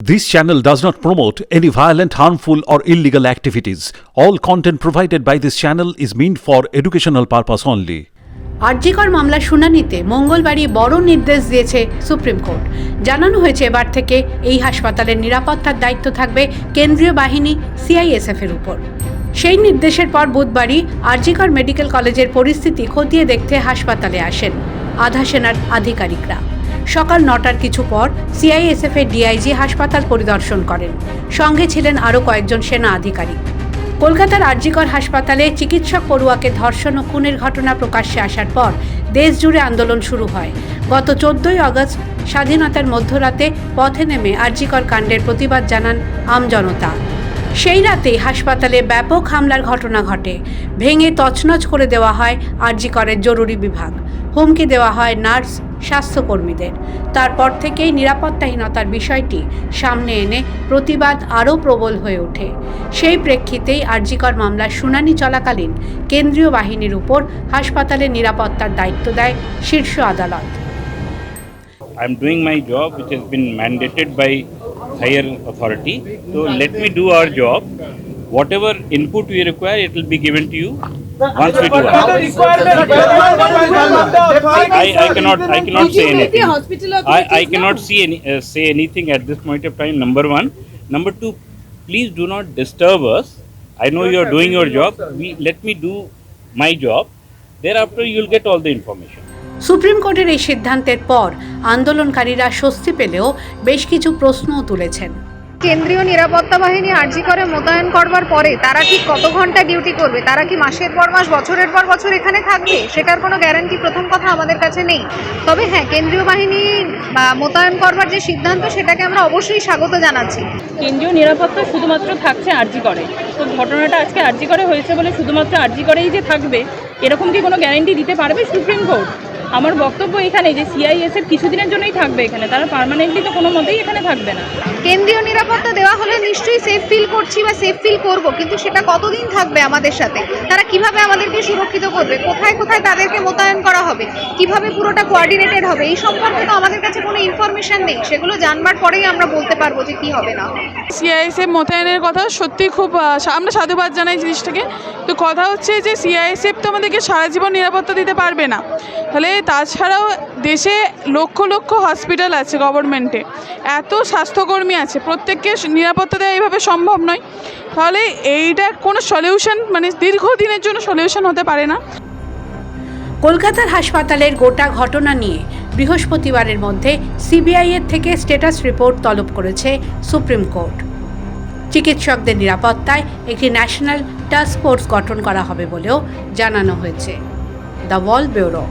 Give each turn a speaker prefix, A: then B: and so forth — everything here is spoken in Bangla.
A: This channel does not promote any violent, harmful, or illegal activities. All content provided by this channel is meant for educational purpose only.
B: RG Kar মামলা শুনানিতে মঙ্গলবারই বড় নির্দেশ দিয়েছে সুপ্রিম কোর্ট জানানো হয়েছে এবার থেকে এই হাসপাতালের নিরাপত্তার দায়িত্ব থাকবে কেন্দ্রীয় বাহিনী সিআইএসএফ এর উপর সেই নির্দেশের পর বুধবারই আরজিকর মেডিকেল কলেজের পরিস্থিতি খতিয়ে দেখতে হাসপাতালে আসেন আধা সেনার আধিকারিকরা সকাল নটার কিছু পর সিআইএসএফ এর ডিআইজি হাসপাতাল পরিদর্শন করেন। সঙ্গে ছিলেন আরও কয়েকজন সেনা আধিকারিক। কলকাতার আরজিকর হাসপাতালে চিকিৎসক পড়ুয়াকে ধর্ষণ ও খুনের ঘটনা প্রকাশ্যে আসার পর দেশ জুড়ে আন্দোলন শুরু হয়। গত চোদ্দই আগস্ট স্বাধীনতার মধ্যরাতে পথে নেমে আরজিকর কাণ্ডের প্রতিবাদ জানান আমজনতা সেই রাতেই হাসপাতালে ব্যাপক হামলার ঘটনা ঘটে। ভেঙে তছনছ করে দেওয়া হয় আরজিকরের জরুরি বিভাগ। হুমকি দেওয়া হয় নার্স স্বাস্থ্যকর্মীদের তারপর থেকেই নিরাপত্তাহীনতার বিষয়টি সামনে এনে প্রতিবাদ আরও প্রবল হয়ে ওঠে সেই প্রেক্ষিতেই আরজিকর মামলার শুনানি চলাকালীন কেন্দ্রীয় বাহিনীর উপর হাসপাতালের নিরাপত্তার দায়িত্ব দেয় শীর্ষ আদালত
C: I'm doing my job, which has been mandated by higher authority. So let me do our job. Whatever input we require, it will be given to you once we do our. I, I cannot I cannot say anything. I, I cannot see any uh, say anything at this point of time. Number one, number two, please do not disturb us. I know you are doing your job. We let me do my job. Thereafter, you will get all the information.
B: Supreme কোর্টের এই সিদ্ধান্তের পর আন্দোলনকারীরা স্বস্তি পেলেও বেশ কিছু প্রশ্নও তুলেছেন
D: কেন্দ্রীয় নিরাপত্তা বাহিনী আর্জি করে মোতায়েন করবার পরে তারা ঠিক কত ঘণ্টা ডিউটি করবে? তারা কি মাসের পর মাস, বছরের পর বছর এখানে থাকবে? সেটার কোনো গ্যারান্টি প্রথম কথা আমাদের কাছে নেই। তবে হ্যাঁ কেন্দ্রীয় বাহিনী, বা মোতায়েন করবার যে সিদ্ধান্ত, সেটাকে আমরা অবশ্যই স্বাগত জানাচ্ছি।
E: কেন্দ্রীয় নিরাপত্তা শুধুমাত্র থাকছে আরজি করে। তো ঘটনাটা আজকে আরজি করে হয়েছে বলে শুধুমাত্র আরজি করেই যে থাকবে, এরকম কি কোনো গ্যারান্টি দিতে পারবে সুপ্রিম কোর্ট আমার বক্তব্য এখানে যে সিআইএসএফ কিছুদিনের জন্যই থাকবে এখানে, তারা পার্মানেন্টলি তো কোনো মতেই এখানে থাকবে না।
D: কেন্দ্রীয় নিরাপত্তা নিশ্চয়ই সেফ ফিল করছি বা সেফ ফিল করব, কিন্তু সেটা কতদিন থাকবে আমাদের সাথে? তারা কীভাবে আমাদেরকে সুরক্ষিত করবে? কোথায় কোথায় তাদেরকে মোতায়েন করা হবে? কীভাবে পুরোটা কোয়ার্ডিনেটেড হবে? এই সম্পর্কে তো আমাদের কাছে কোনো ইনফরমেশন নেই। সেগুলো জানবার পরেই আমরা বলতে পারব যে কি হবে না।
F: সিআইএসএফ মোতায়েনের কথা সত্যি খুব আমরা সাধুবাদ জানাই জিনিসটাকে। তো কথা হচ্ছে যে সিআইএসএফ তো আমাদেরকে সারা জীবন নিরাপত্তা দিতে পারবে না। তাহলে তাছাড়াও দেশে লক্ষ লক্ষ হসপিটাল আছে গভর্নমেন্টে এত স্বাস্থ্যকর্মী আছে। প্রত্যেককে নিরাপত্তা দেওয়া এইভাবে সম্ভব নয়। তাহলে এইটা কোনো সলিউশন মানে দীর্ঘদিনের জন্য সলিউশন হতে পারে না।
B: কলকাতার হাসপাতালের গোটা ঘটনা নিয়ে বৃহস্পতিবারের মধ্যে সিবিআই এর থেকে স্ট্যাটাস রিপোর্ট তলব করেছে সুপ্রিম কোর্ট। চিকিৎসকদের নিরাপত্তায় একটি ন্যাশনাল টাস্ক ফোর্স গঠন করা হবে বলেও জানানো হয়েছে। The wall bureau